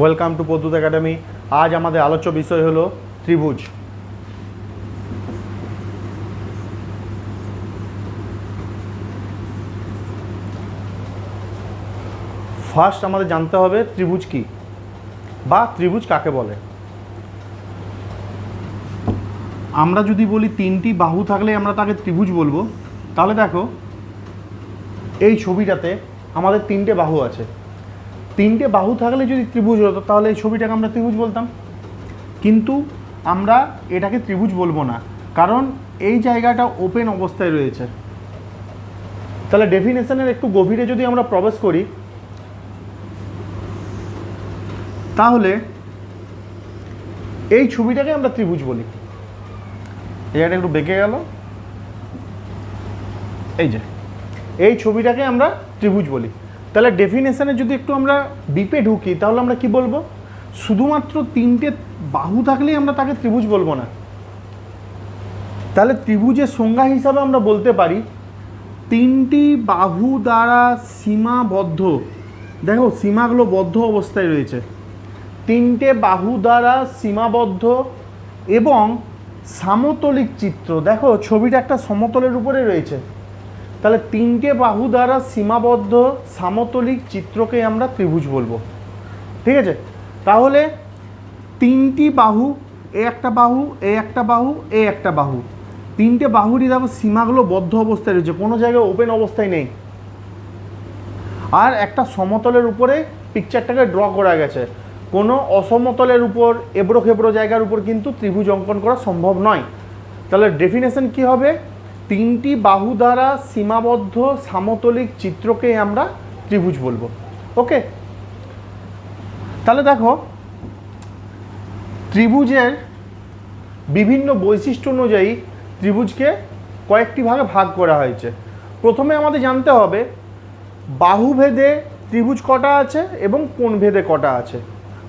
Welcome to Pradyut academy আজ আমাদের আলোচ্য বিষয় হলো ত্রিভুজ। ফার্স্ট আমাদের জানতে হবে ত্রিভুজ কি, বা ত্রিভুজ কাকে বলে। আমরা যদি বলি তিনটি বাহু থাকলে আমরা তাকে ত্রিভুজ বলব। তাহলে দেখো, এই ছবিটাতে আমাদের তিনটে বাহু আছে। তিনটে বাহু থাকলে যদি ত্রিভুজ হতো, তাহলে এই ছবিটাকে আমরা ত্রিভুজ বলতাম। কিন্তু আমরা এটাকে ত্রিভুজ বলব না, কারণ এই জায়গাটা ওপেন অবস্থায় রয়েছে। তাহলে ডেফিনেশনের একটু গভীরে যদি আমরা প্রবেশ করি, তাহলে এই ছবিটাকে আমরা ত্রিভুজ বলি। জায়গাটা একটু বেঁকে গেল। এই যে, এই ছবিটাকে আমরা ত্রিভুজ বলি। তাহলে ডেফিনেশানে যদি একটু আমরা ডিপে ঢুকি, তাহলে আমরা কি বলব? শুধুমাত্র তিনটে বাহু থাকলেই আমরা তাকে ত্রিভুজ বলব না। তাহলে ত্রিভুজের সংজ্ঞা হিসাবে আমরা বলতে পারি, তিনটি বাহু দ্বারা সীমাবদ্ধ, দেখো সীমাগুলো বদ্ধ অবস্থায় রয়েছে। তিনটে বাহু দ্বারা সীমাবদ্ধ এবং সামতলিক চিত্র, দেখো ছবিটা একটা সমতলের উপরে রয়েছে। তাহলে তিনটে বাহু দ্বারা সীমাবদ্ধ সামতলিক চিত্রকে আমরা ত্রিভুজ বলব। ঠিক আছে? তাহলে তিনটি বাহু, এ একটা বাহু, এ একটা বাহু, এ একটা বাহু। তিনটে বাহুরই দেখো সীমাগুলো বদ্ধ অবস্থায় রয়েছে, কোনো জায়গায় ওপেন অবস্থায় নেই। আর একটা সমতলের উপরে পিকচারটাকে ড্র করা গেছে। কোনো অসমতলের উপর এবড়ো খেবড়ো জায়গার উপর কিন্তু ত্রিভুজ অঙ্কন করা সম্ভব নয়। তাহলে ডেফিনেশন কি হবে? তিনটি বাহু দ্বারা সীমাবদ্ধ সামতলিক চিত্রকে আমরা ত্রিভুজ বলব। ওকে? তাহলে দেখো, ত্রিভুজের বিভিন্ন বৈশিষ্ট্য অনুযায়ী ত্রিভুজকে কয়েকটি ভাগে ভাগ করা হয়েছে। প্রথমে আমাদের জানতে হবে, বাহুভেদে ত্রিভুজ কটা আছে এবং কোণ ভেদে কটা আছে।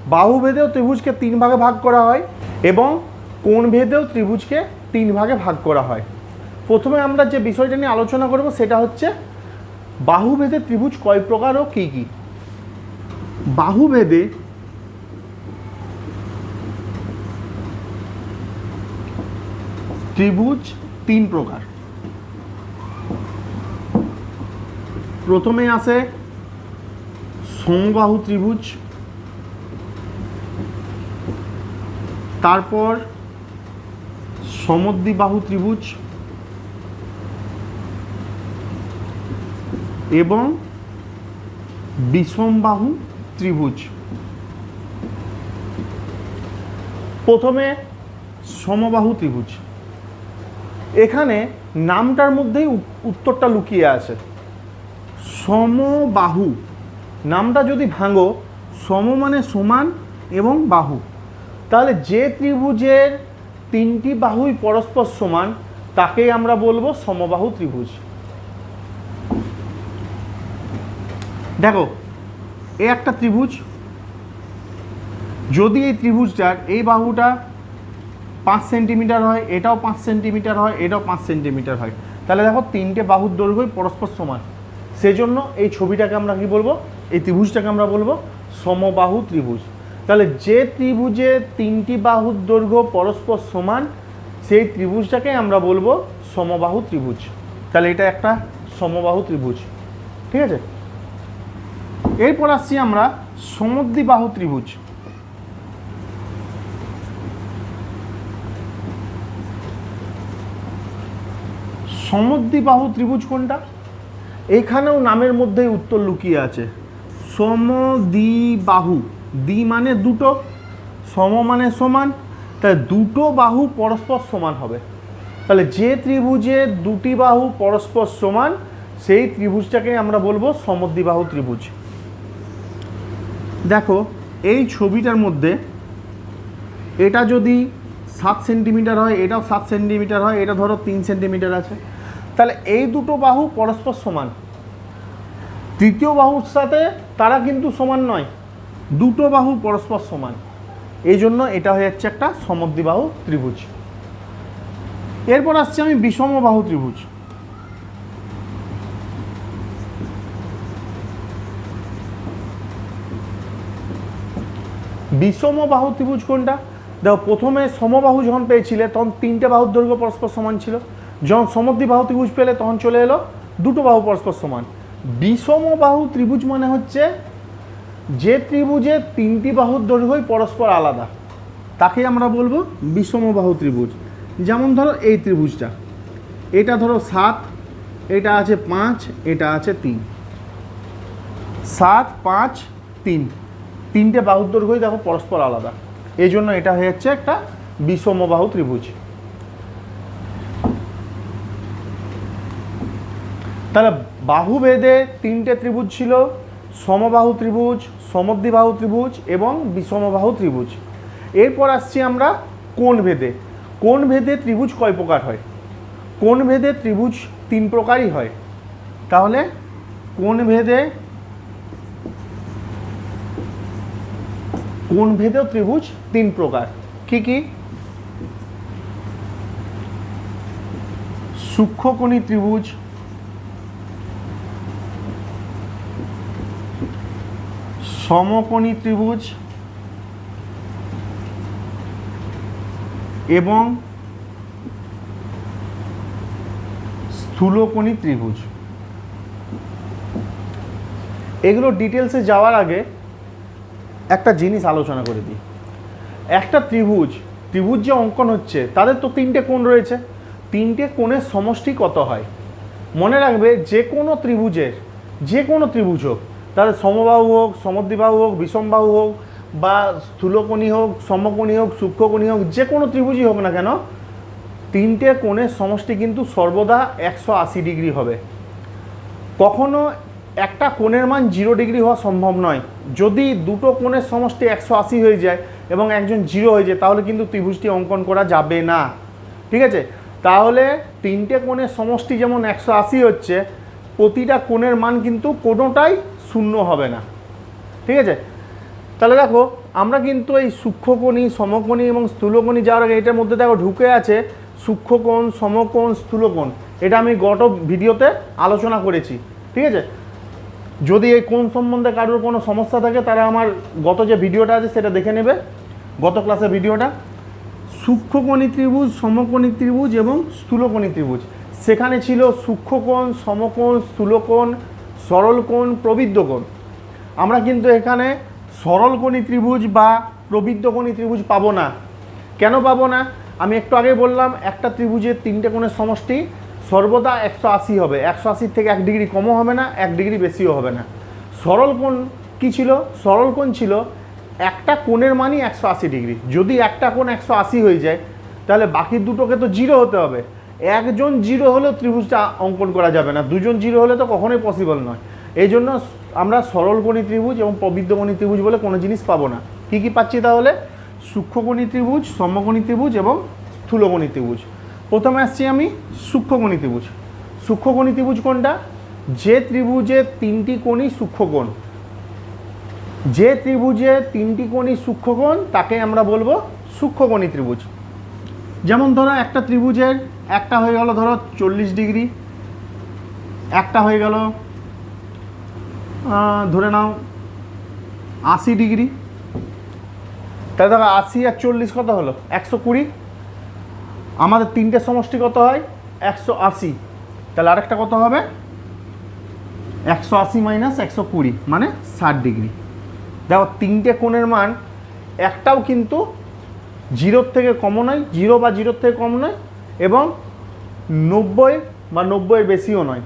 বাহুভেদেও ত্রিভুজকে তিন ভাগে ভাগ করা হয় এবং কোন ভেদেও ত্রিভুজকে তিন ভাগে ভাগ করা হয়। প্রথমে আমরা যে বিষয়টা নিয়ে আলোচনা করব সেটা হচ্ছে বাহুভেদে ত্রিভুজ কয় প্রকার ও কী কী? বাহুভেদে ত্রিভুজ তিন প্রকার। প্রথমে আসে সমবাহু ত্রিভুজ, তারপর সমদ্বিবাহু ত্রিভুজ এবং বিষমবাহু ত্রিভুজ। প্রথমে সমবাহু ত্রিভুজ। এখানে নামটার মধ্যেই উত্তরটা লুকিয়ে আছে। সমবাহু। নামটা যদি ভাঙো, সম মানে সমান এবং বাহু। তাহলে যে ত্রিভুজের তিনটি বাহুই পরস্পর সমান, তাকেই আমরা বলব সমবাহু ত্রিভুজ। দেখো, এ একটা ত্রিভুজ। যদি এই ত্রিভুজটার এই বাহুটা পাঁচ সেন্টিমিটার হয়, এটাও পাঁচ সেন্টিমিটার হয়, এটাও পাঁচ সেন্টিমিটার হয়, তাহলে দেখো তিনটে বাহুর দৈর্ঘ্যই পরস্পর সমান। সেজন্য এই ছবিটাকে আমরা কি বলব? এই ত্রিভুজটাকে আমরা বলব সমবাহু ত্রিভুজ। তাহলে যে ত্রিভুজে তিনটি বাহুর দৈর্ঘ্য পরস্পর সমান, সেই ত্রিভুজটাকে আমরা বলব সমবাহু ত্রিভুজ। তাহলে এটা একটা সমবাহু ত্রিভুজ। ঠিক আছে? এরপর আসছি আমরা সমদ্বিবাহু ত্রিভুজ। সমদ্বিবাহু ত্রিভুজ কোনটা? এখানেও নামের মধ্যেই উত্তর লুকিয়ে আছে। সমদ্বিবাহু। দ্বি মানে দুটো, সম মানে সমান। তাই দুটো বাহু পরস্পর সমান হবে। তাহলে যে ত্রিভুজে দুটি বাহু পরস্পর সমান, সেই ত্রিভুজটাকে আমরা বলব সমদ্বিবাহু ত্রিভুজ। দেখো, এই ছবিটার মধ্যে এটা যদি সাত সেন্টিমিটার হয়, এটাও সাত সেন্টিমিটার হয়, এটা ধরো তিন সেন্টিমিটার আছে। তাহলে এই দুটো বাহু পরস্পর সমান। তৃতীয় বাহুর সাথে তারা কিন্তু সমান নয়, দুটো বাহু পরস্পর সমান। এই জন্য এটা হয়ে যাচ্ছে একটা সমদ্বিবাহু ত্রিভুজ। এরপর আসছে আমি বিষমবাহু ত্রিভুজ। বিষমবাহু ত্রিভুজ কোনটা? দেখো, প্রথমে সমবাহু যখন পেয়েছিলে, তখন তিনটে বাহুর দৈর্ঘ্য পরস্পর সমান ছিল। যখন সমদ্বিবাহু ত্রিভুজ পেলে, তখন চলে এলো দুটো বাহু পরস্পর সমান। বিষমবাহু ত্রিভুজ মানে হচ্ছে যে ত্রিভুজে তিনটি বাহুর দৈর্ঘ্যই পরস্পর আলাদা। তাকে আমরা বলব বিষমবাহু ত্রিভুজ যেমন ধরো, এই ত্রিভুজটা। এটা ধরো সাত, এটা আছে পাঁচ, এটা আছে তিন। সাত, পাঁচ, তিন। তিনটে বাহুর দৈর্ঘ্যই দেখো পরস্পর আলাদা। এই জন্য এটা হয়ে যাচ্ছে একটা বিষমবাহু ত্রিভুজ। তাহলে বাহু ভেদে তিনটে ত্রিভুজ ছিল, সমবাহু ত্রিভুজ, সমদ্বিবাহু ত্রিভুজ এবং বিষমবাহু ত্রিভুজ। এরপর আসছি আমরা কোন ভেদে। কোন ভেদে ত্রিভুজ কয় প্রকার হয়? কোন ভেদে ত্রিভুজ তিন প্রকারই হয়। তাহলে কোন ভেদে কোণ ভেদেও ত্রিভুজ তিন প্রকার। কি কি? সূক্ষ্মকোণী ত্রিভুজ, সমকোণী ত্রিভুজ এবং স্থূলকোণী ত্রিভুজ। এগুলো ডিটেলসে যাওয়ার আগে একটা জিনিস আলোচনা করে দিই। একটা ত্রিভুজ ত্রিভুজ যে অঙ্কন হচ্ছে, তাদের তো তিনটে কোণ রয়েছে। তিনটে কোণের সমষ্টি কত হয়? মনে রাখবে যে কোনো ত্রিভুজের, যে কোনো ত্রিভুজ হোক, তাদের সমবাহু হোক, সমদ্বিবাহু হোক, বিষমবাহু হোক, বা স্থূলকোণী হোক, সমকোণী হোক, সূক্ষ্মকোণী হোক, যে কোনো ত্রিভুজই হোক না কেন, তিনটে কোণের সমষ্টি কিন্তু সর্বদা একশো আশি ডিগ্রি হবে। কখনো একটা কোণের মান জিরো ডিগ্রি হওয়া সম্ভব নয়। যদি দুটো কোণের সমষ্টি একশো আশি হয়ে যায় এবং একজন জিরো হয়ে যায়, তাহলে কিন্তু ত্রিভুজটি অঙ্কন করা যাবে না। ঠিক আছে? তাহলে তিনটে কোণের সমষ্টি যেমন একশো আশি হচ্ছে, প্রতিটা কোণের মান কিন্তু কোনোটাই শূন্য হবে না। ঠিক আছে? তাহলে দেখো, আমরা কিন্তু এই সূক্ষ্মকোণী, সমকোণী এবং স্থূলকোণী যাওয়ার আগে এটার মধ্যে দেখো ঢুকে আছে, সূক্ষ্মকোণ, সমকোণ, স্থূলকোণ। এটা আমি গত ভিডিওতে আলোচনা করেছি। ঠিক আছে? যদি এই কোন সম্বন্ধে কারোর কোনো সমস্যা থাকে, তারা আমার গত যে ভিডিওটা আছে সেটা দেখে নেবে, গত ক্লাসের ভিডিওটা। সূক্ষ্মকোণী ত্রিভুজ, সমকোণী ত্রিভুজ এবং স্থূলকোণী ত্রিভুজ। সেখানে ছিল সূক্ষ্মকোণ, সমকোণ, স্থূলকোণ, সরলকোণ, প্রবৃদ্ধকোণ। আমরা কিন্তু এখানে সরলকোণী ত্রিভুজ বা প্রবৃদ্ধকোণী ত্রিভুজ পাবো না। কেন পাবো না? আমি একটু আগে বললাম, একটা ত্রিভুজের তিনটে কোণের সমষ্টি সর্বদা একশো আশি হবে। একশো আশির থেকে এক ডিগ্রি কমও হবে না, এক ডিগ্রি বেশিও হবে না। সরল কোণ কী ছিল? সরল কোণ ছিল একটা কোণের মানই একশো আশি ডিগ্রি। যদি একটা কোণ একশো আশি হয়ে যায়, তাহলে বাকি দুটোকে তো জিরো হতে হবে। একজন জিরো হলেও ত্রিভুজটা অঙ্কন করা যাবে না। দুজন জিরো হলে তো কখনোই পসিবল নয়। এই জন্য আমরা সরলকোণী ত্রিভুজ এবং প্রবৃদ্ধকোণী ত্রিভুজ বলে কোনো জিনিস পাবো না। কী কী পাচ্ছি তাহলে? সূক্ষ্মকোণী ত্রিভুজ, সমকোণী ত্রিভুজ এবং স্থূলকোণী ত্রিভুজ। প্রথমে আসছি আমি সূক্ষ্মকোণী ত্রিভুজ। সূক্ষ্মকোণী ত্রিভুজ কোনটা? যে ত্রিভুজে তিনটি কোণই সূক্ষ্মকোণ। যে ত্রিভুজে তিনটি কোণই সূক্ষ্মকোণ, তাকে আমরা বলব সূক্ষ্মকোণী ত্রিভুজ। যেমন ধরো একটা ত্রিভুজের একটা হয়ে গেল ধরো চল্লিশ ডিগ্রি, একটা হয়ে গেল ধরে নাও আশি ডিগ্রি। তাহলে দেখো আশি আর চল্লিশ কত হলো? একশো কুড়ি। আমাদের তিনটে সমষ্টি কত হয়? একশো আশি। তাহলে আরেকটা কত হবে? একশো আশি মাইনাস একশো কুড়ি মানে ষাট ডিগ্রি দেখো, তিনটে কোণের মান, একটাও কিন্তু জিরোর থেকে কম নয়, জিরো বা জিরোর থেকে কম নয়, এবং নব্বই বা নব্বইয়ের বেশিও নয়।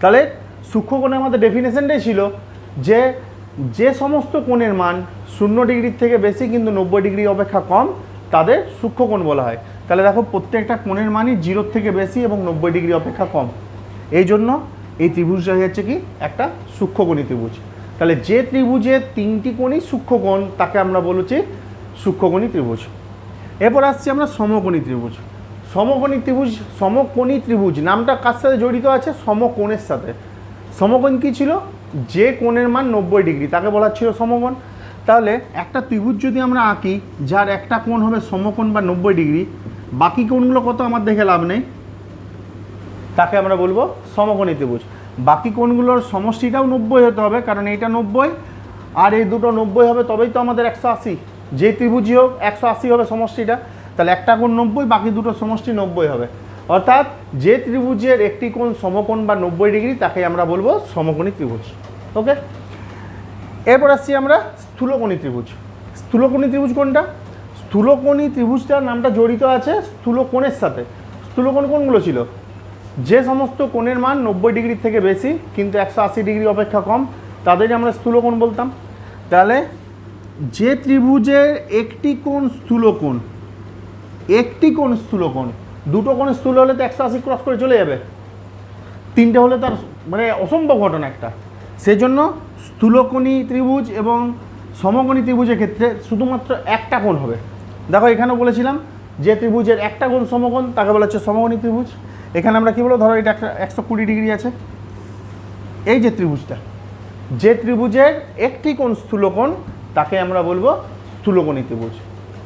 তাহলে সূক্ষ্মকোণের আমাদের ডেফিনেশনটাই ছিল যে যে সমস্ত কোণের মান শূন্য ডিগ্রির থেকে বেশি কিন্তু নব্বই ডিগ্রি অপেক্ষা কম, তাদের সূক্ষ্মকোণ বলা হয়। তাহলে দেখো প্রত্যেকটা কোণের মানই জিরোর থেকে বেশি এবং নব্বই ডিগ্রি অপেক্ষা কম। এই জন্য এই ত্রিভুজটা হচ্ছে কি? একটা সূক্ষ্মকোণী ত্রিভুজ। তাহলে যে ত্রিভুজের তিনটি কোণই সূক্ষ্মকোণ, তাকে আমরা বলেছি সূক্ষ্মকোণী ত্রিভুজ। এরপর আসছি আমরা সমকোণী ত্রিভুজ। সমকোণী ত্রিভুজ সমকোণী ত্রিভুজ, নামটা কার সাথে জড়িত আছে? সমকোণের সাথে। সমকোণ কী ছিল? যে কোণের মান নব্বই ডিগ্রি, তাকে বলা ছিল সমকোণ। তাহলে একটা ত্রিভুজ যদি আমরা আঁকি, যার একটা কোণ হবে সমকোণ বা নব্বই ডিগ্রি বাকি কোণগুলো কত আমার দেখে লাভ নেই? তাকে আমরা বলব সমকোণী ত্রিভুজ বাকি কোণগুলোর সমষ্টিটাও নব্বই হতে হবে, কারণ এইটা নব্বই, আর এই দুটো নব্বই হবে, তবেই তো আমাদের একশো আশি। যে ত্রিভুজই হোক, একশো আশি হবে সমষ্টিটা, তাহলে একটা কোণ নব্বই, বাকি দুটো সমষ্টি নব্বই হবে। অর্থাৎ যে ত্রিভুজের একটি কোণ সমকোণ বা নব্বই ডিগ্রি, তাকে আমরা বলব সমকোণী ত্রিভুজ। ওকে এরপর আসছি আমরা স্থূলকোণী ত্রিভুজ। স্থূলকোণী ত্রিভুজ কোনটা? স্থূলকোণী ত্রিভুজটার নামটা জড়িত আছে স্থূলকোণের সাথে। স্থূলকোণ কোনগুলো ছিল। যে সমস্ত কোণের মান নব্বই ডিগ্রি থেকে বেশি, কিন্তু একশো আশি ডিগ্রি অপেক্ষা কম, তাদেরই আমরা স্থূলকোণ বলতাম। তাহলে যে ত্রিভুজের একটি কোণ স্থূলকোণ, একটি কোণ স্থূলকোণ, দুটো কোণ স্থূল হলে তো একশো আশি ক্রস করে চলে যাবে। তিনটে হলে তার মানে অসম্ভব ঘটনা একটা। সেই জন্য স্থূলকোণী ত্রিভুজ এবং সমকোণী ত্রিভুজের ক্ষেত্রে শুধুমাত্র একটা কোণ হবে। দেখো, এখানেও বলেছিলাম যে ত্রিভুজের একটা কোণ সমকোণ, তাকে বলা হচ্ছে সমকোণী ত্রিভুজ। এখানে আমরা কী বলব? ধরো, এটা একটা একশো কুড়ি ডিগ্রি আছে। এই যে ত্রিভুজটা, যে ত্রিভুজের একটি কোণ স্থূলকোণ, তাকে আমরা বলব স্থূলকোণী ত্রিভুজ।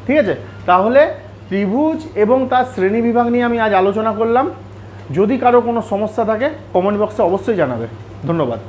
ঠিক আছে? তাহলে ত্রিভুজ এবং তার শ্রেণি বিভাগ নিয়ে আমি আজ আলোচনা করলাম। যদি কারও কোনো সমস্যা থাকে কমেন্ট বক্সে অবশ্যই জানাবে। ধন্যবাদ।